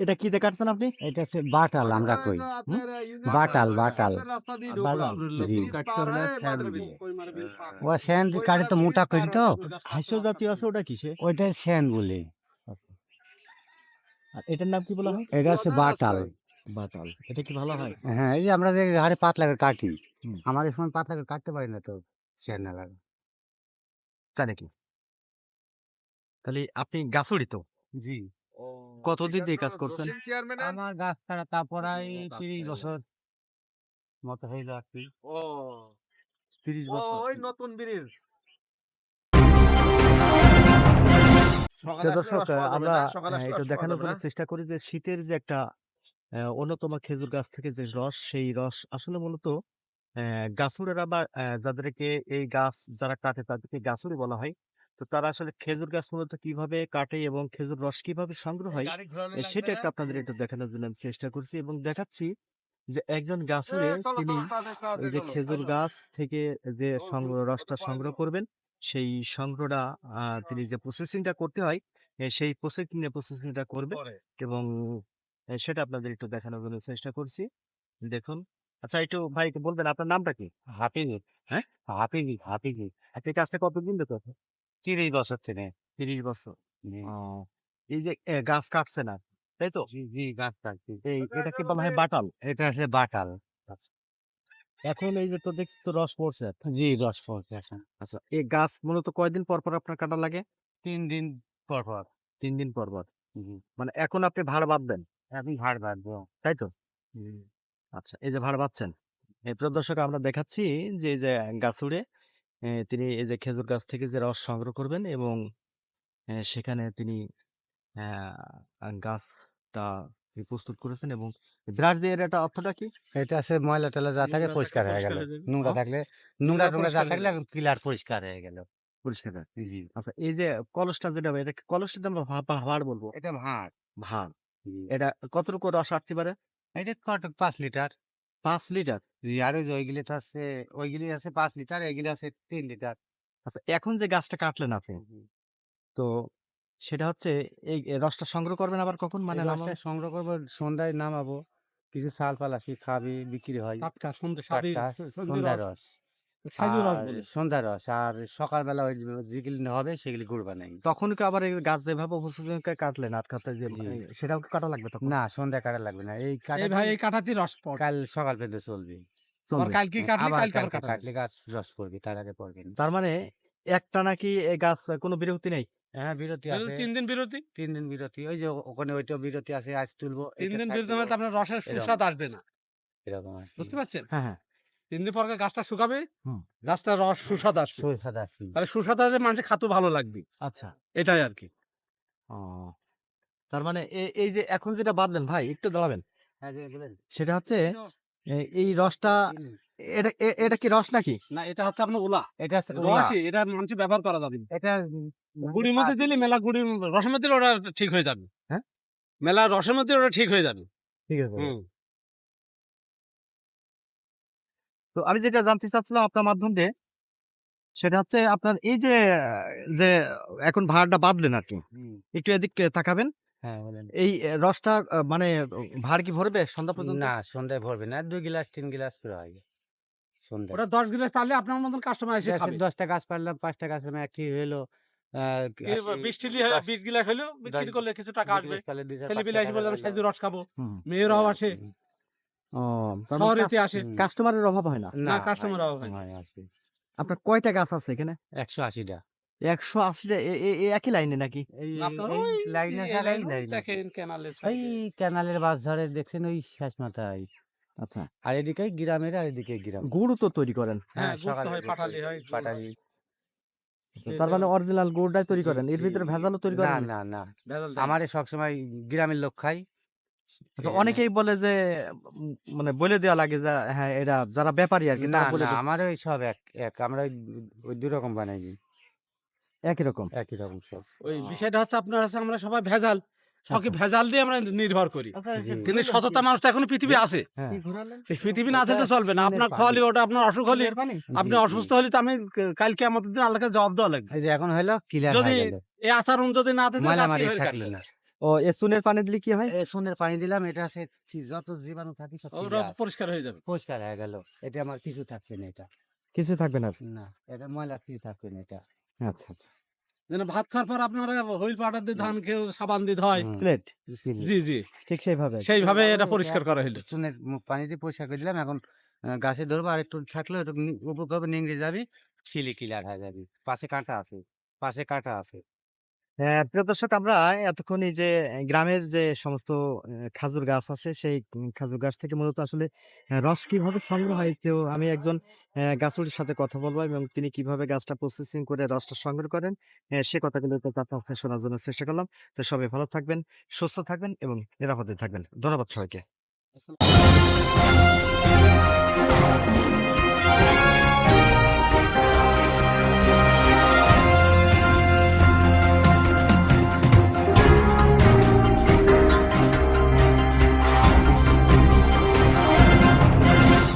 এটা কি কাটছেন আপনি? এটা হচ্ছে বাটাল আমরা কই। বাটাল বাটাল। ও স্যান কাটে তো মোটা করি তো? হাস্য জাতীয় আছে ওটা কিসে ওইটা স্যান বলে। আর এটার নাম কি বলা হয়? এটা হচ্ছে বাটাল। বাটাল। এটা কি ভালো হয়? হ্যাঁ এই যে আমরা যে হাড়ে পাতলা করে কাটি। আমার এই সময় পাতলা করে কাটতে পারি না তো স্যান না লাগে। তাহলে কি? তাহলে আপনি গাছড়ি তো? জি। কতদিন দিয়ে কাজ করছেন? আমার গাছ ছাড়া তারপর তিরিশ বছর মতো হয়ে যাচ্ছে তিরিশ বছর নতুন ব্রিজ। দর্শক আমরা এটা দেখানোর জন্য চেষ্টা করি যে শীতের যে একটা আহ, অন্যতম খেজুর গাছ থেকে যে রস সেই রস আসলে মূলত আহ, গাছুরেরা বা যাদেরকে এই গাছ যারা কাটে তাদেরকে গাছুরি বলা হয়। তো তারা আসলে খেজুর গাছ মূলত কীভাবে কাটে এবং খেজুর রস কীভাবে সংগ্রহ হয় সেটা একটা আপনাদের একটু দেখানোর জন্য আমি চেষ্টা করছি এবং দেখাচ্ছি যে একজন গাছুরে তিনি যে খেজুর গাছ থেকে যে সংগ্রহ রসটা সংগ্রহ করবেন সেই সংগ্রহটা তিনি যে প্রসেসিংটা করতে হয় সেই প্রসেসিং প্রসেসিংটা করবে এবং সেটা আপনাদের একটু দেখানোর জন্য চেষ্টা করছি। দেখুন আচ্ছা একটু ভাই বলবেন আপনার নামটা কি? হাফিজি হ্যাঁ? হাফিজি হাফিজি আপনি কাজটা কতদিন ধরে তিরিশ বছর থেকে। তিরিশ বছর। এই যে গাছ কাটছে না তাই তো? জি গাছ কাটছি। এই এটাকে বলা হয় বাটাল। এটা হচ্ছে বাটাল। এখন এই যে তো দেখছি তো রস পড়ছে জি রস পড়ছে এখন। আচ্ছা এই গাছ মূলত কয়দিন পর পর আপনার কাটা লাগে? তিন দিন পর পর। তিন দিন পর পর। মানে এখন আপনি ভাড় বাঁধবেন? এখন ভাড় বাঁধবো। তাই তো? আচ্ছা এই যে ভাড়া বাঁধছেন এই প্রিয় দর্শক আমরা দেখাচ্ছি যে এই যে গাছুড়ে এ, তিনি এই যে খেজুর গাছ থেকে যে রস সংগ্রহ করবেন এবং সেখানে তিনি গাছটা প্রস্তুত করেছেন এবং ব্রাশ দিয়ে এটা অর্থটা কি? এটা আছে ময়লা টয়লা যা থাকে পরিষ্কার হয়ে গেল। নোংরা? থাকলে নোংরা টোংরা যা থাকলে ক্লিয়ার পরিষ্কার হয়ে গেল। পরিষ্কার আচ্ছা এই যে কলসটা যেটা এটা কলসটা আমরা বলব? এটা ভাঁড় ভাড়। এটা কতটুকু রস আসতে পারে? এটা কত পাঁচ লিটার। পাঁচ লিটার। জি আর ওই যে ওইগুলি আছে ওইগুলি আছে পাঁচ লিটার এগুলি আছে তিন লিটার। আচ্ছা এখন যে গাছটা কাটলেন আপনি তো সেটা হচ্ছে এই রসটা সংগ্রহ করবেন আবার কখন মানে রসটা সংগ্রহ করব সন্ধ্যায় নামাবো কিছু সাল ফাল আসবি খাবি বিক্রি হয়। সন্ধ্যা রস। সাজু রস আর বলে। সন্ধ্যা রস আর সকালবেলা ওই যেগুলি হবে সেগুলি গুড় বানাই। তখন কি আবার এই গাছ যেভাবে করে কাটলেন আটকাতে যে জি। সেটাও কি কাটা লাগবে তখন? না সন্ধ্যা কাটা লাগবে না। এই এই কাটা ভাই এই কাঠাতে রস পড়ে। কাল সকাল পর্যন্ত চলবে। চলবে। আবার কালকে কাটলে আবার কালকে আবার কালকে কাটা কাটলে গাছ রস পড়বে তার আগে পড়বে। না তার মানে একটা নাকি এই গাছ কোনো বিরক্তি নেই? হ্যাঁ বিরতি আছে। তিন দিন বিরতি? তিন দিন বিরতি। ওই যে ওখানে ওইটা বিরতি আছে আজ তুলবো। তিন দিন বিরতি দেবো, মানে তো আপনার রসের এরকম। সুস্বাদ আসবে না। এরকম আর কি। বুঝতে পারছেন? হ্যাঁ হ্যাঁ। তিন দিন পর গাছটা শুকাবে গাছটা রস সুস্বাদ আসবে। সরষে আসবে। তাহলে সুস্বাদ আসলে মানুষের খাতে ভালো লাগবে। আচ্ছা। এটাই আর কি। তার মানে এই যে এখন যেটা বাদলেন ভাই একটু দাঁড়াবেন। হ্যাঁ। সেটা হচ্ছে এই রসটা এটা এটা কি রস নাকি? না এটা হচ্ছে আপনার ওলা এটা হচ্ছে। রসই এটা মানুষ ব্যবহার করা যাবে। এটা গুড়ির মধ্যে দিলে মেলা গুড়ি রসের মধ্যে দিলে ওটা ঠিক হয়ে যাবে। হ্যাঁ? মেলা রসের মধ্যে ওটা ঠিক হয়ে যাবে। ঠিক আছে। তো আমি যেটা জানতে চাচ্ছিলাম আপনার মাধ্যমে সেটা হচ্ছে আপনার এই যে যে এখন ভাড়টা বাদলেন আর কি একটু এদিক তাকাবেন। হ্যাঁ এই রসটা মানে ভাড় কি ভরবে সন্ধ্যা পর্যন্ত? না সন্ধ্যায় ভরবে না দুই গিলাস তিন গিলাস করে হয় সন্ধ্যায়। ওটা দশ গিলাস পারলে আপনার মতন কাস্টমার এসে আছে, খাবে। দশটা গাছ পারলাম পাঁচটা গাছ হলো কি আশি- বিশ হয়, গিলাস হলেও বিক্রি করলে কিছু টাকা আসবে। ছেলে হলো। রস খাব। মেয়েরাও আসে। ও তার মানে শহরেতে কাস- আসে। হুম। কাস্টমারের অভাব হয় না? না, হয় না, অভাব হয় না। হয়, আছে। আপনার কয়টা গাছ আছে এখানে? একশো আশিটা। একশো আশিটা? এ- এ- এ একই লাইনে নাকি? এই আপনার এই ওই লাইনে যে ছাড়াই লাইন, লাইন আছে। দেখেন ক্যানালে এই ক্যানালের বাস ধরে দেখছেন ওই শেষ মাথায়। আচ্ছা। আর এদিকে গ্রামের আর এদিকে গ্রাম। গুড় তো তৈরি করেন? হ্যাঁ, গুড় তো সকালে হয়, গুড় পাটালি তৈরি হয়, গুড় পাটালি। আচ্ছা, তার মানে অরিজিনাল গুড়টাই তৈরি জি, করেন? এর জি, ভিতরে ভেজালও তৈরি না করেন? না না। ভেজাল আমারে সবসময় গ্রামের লোক খাই আচ্ছা, অনেকেই বলে যে উম, মানে বলে দেওয়া লাগে যে হ্যাঁ এটা যারা ব্যাপারী আর কি না তারা বলে না দেয় আমার ওই সব এক এক আমরা ওই ওই দুই রকম বানাই দিই, একই রকম। একই রকম সব। ওই বিষয়টা হচ্ছে আপনার হচ্ছে আমরা সবাই ভেজাল। সবকে আচ্ছা। ভেজাল দিয়ে আমরা নির্ভর করি। জি। কিন্তু সততা মানুষ তো এখনও পৃথিবী আছে। হ্যাঁ। সেই পৃথিবী না থাকলে চলবে না। আপনার পানি। খাওয়ালি ওটা আপনার অসুখ হলে আপনি জি, জি। অসুস্থ হলে তো আমি কালকে আমাদের দিন আল্লাহকে জবাব দেওয়া লাগবে। এই যে এখন হইল ক্লিয়ার যদি হয়ে গেল। এই আচরণ যদি না থাকে মালামারি থাকল না ও এ চুনের পানি দিলে কি হয়? এই সোনের পানি দিলাম এটা আছে যত জীবাণু থাকে সব পরিষ্কার হয়ে যাবে। পরিষ্কার হয়ে গেল। এটা আমার কিছু থাকবে না এটা। কিছু থাকবে না? না এটা ময়লা কিছু থাকবে না এটা। আচ্ছা আচ্ছা। যেন ভাত খাওয়ার পর আপনারা হুইল পাউডার দিয়ে ধান খেয়ে সাবান দিতে হয় প্লেট। জি জি। ঠিক সেইভাবে। সেইভাবে এটা পরিষ্কার করা হইল। চুনের পানি দিয়ে পরিষ্কার করে দিলাম। এখন গাছে ধরবো আর একটু থাকলে একটু উপর করবে নিংড়ে যাবি খিলি ক্লিয়ার হয়ে যাবি। পাশে কাঁটা আছে পাশে কাঁটা আছে। হ্যাঁ প্রিয় দর্শক আমরা এতক্ষণ এই যে গ্রামের যে সমস্ত খাজুর গাছ আছে সেই খাজুর গাছ থেকে মূলত আসলে রস কীভাবে সংগ্রহ হয় তো আমি একজন আহ, সাথে কথা বলব এবং তিনি কীভাবে গাছটা প্রসেসিং করে রসটা সংগ্রহ করেন সে একটু আপনার কাছে শোনার জন্য চেষ্টা করলাম। তো সবাই ভালো থাকবেন সুস্থ থাকবেন এবং নিরাপদে থাকবেন। ধন্যবাদ সবাইকে।